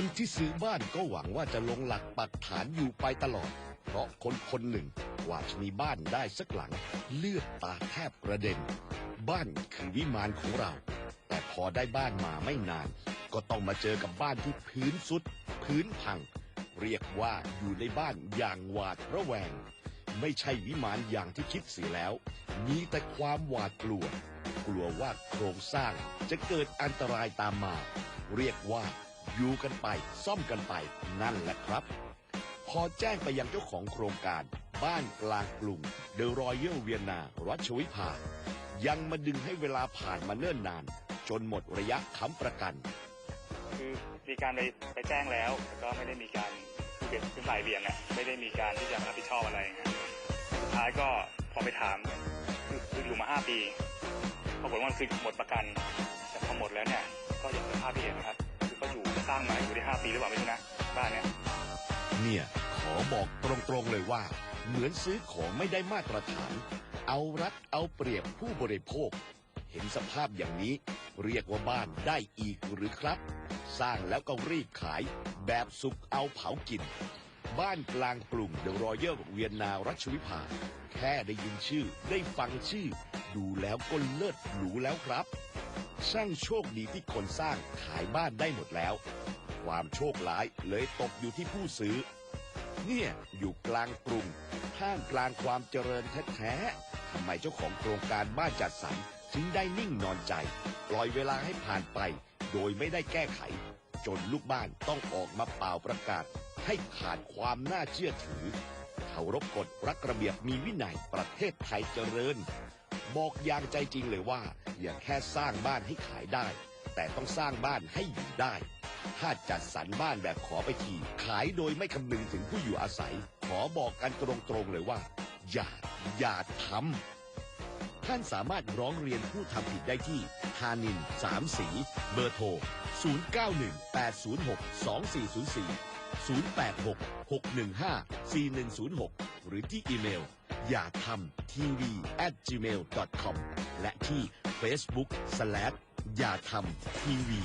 คนที่ซื้อบ้านก็หวังว่าจะลงหลักปักฐานอยู่ไปตลอด เพราะคนคนหนึ่งกว่าจะมีบ้านได้สักหลัง เลือดตาแทบกระเด็น บ้านคือวิมานของเรา แต่พอได้บ้านมาไม่นาน ก็ต้องมาเจอกับบ้านที่พื้นสุด พื้นพัง เรียกว่าอยู่ในบ้านอย่างหวาดระแวง ไม่ใช่วิมานอย่างที่คิดเสียแล้ว มีแต่ความหวาดกลัว กลัวว่าโครงสร้างจะเกิดอันตรายตามมา เรียกว่า อยู่กันไป ซ่อมกันไปนั่นแหละครับ พอแจ้งไปยังเจ้าของโครงการ บ้านกลางกรุงเดอะรอยัลเวียนารัชวิภา ยังมาดึงให้เวลาผ่านมาเนิ่นนาน จนหมดระยะค้ำประกัน คือมีการไปไปแจ้งแล้วแต่ก็ไม่ได้มีการเป็นคือฝ่ายเบี่ยงอะไม่ได้มีการที่จะรับผิดชอบอะไรนะสุดท้ายก็พอไปถามคือคืออยู่มาห้าปีปรากฏว่าคือหมดประกัน แต่พอหมดแล้วเนี่ยก็อย่างสภาพที่เห็นนะครับ สร้างมาอยู่ได้ห้าปีหรือเปล่าไม่รู้นะบ้านเนี่ยเนี่ยขอบอกตรงๆเลยว่า เหมือนซื้อของไม่ได้มาตรฐาน เอารัดเอาเปรียบผู้บริโภค เห็นสภาพอย่างนี้ เรียกว่าบ้านได้อีกหรือครับ สร้างแล้วก็รีบขาย แบบสุกเอาเผากิน บ้านกลางกรุงเดอะรอยัลเวียนนารัชวิภา แค่ได้ยินชื่อได้ฟังชื่อ ดูแล้วก็เลิศหรูแล้วครับ ช่างโชคดีที่คนสร้างขายบ้านได้หมดแล้ว ความโชคร้ายเลยตกอยู่ที่ผู้ซื้อ เนี่ยอยู่กลางกรุงท่ามกลางความเจริญแท้ๆทำไมเจ้าของโครงการบ้านจัดสรรถึงได้นิ่งนอนใจ ปล่อยเวลาให้ผ่านไป โดยไม่ได้แก้ไข จนลูกบ้านต้องออกมาเป่าประกาศ ให้ขาดความน่าเชื่อถือเคารพกฎรักระเบียบมีวินัยประเทศไทยเจริญ บอกอย่างใจจริงเลยว่า อย่าแค่สร้างบ้านให้ขายได้ แต่ต้องสร้างบ้านให้อยู่ได้ ถ้าจัดสรรบ้านแบบขอไปที ขายโดยไม่คำนึงถึงผู้อยู่อาศัย ขอบอกกันตรงๆเลยว่า อย่า อย่าทำท่านสามารถร้องเรียนผู้ทำผิดได้ที่ฮานินสามสี เบอร์โทร 0918062404 0866154106 หรือที่อีเมล อย่าทำทีวี at gmail com และที่ Facebook slash อย่าทำทีวี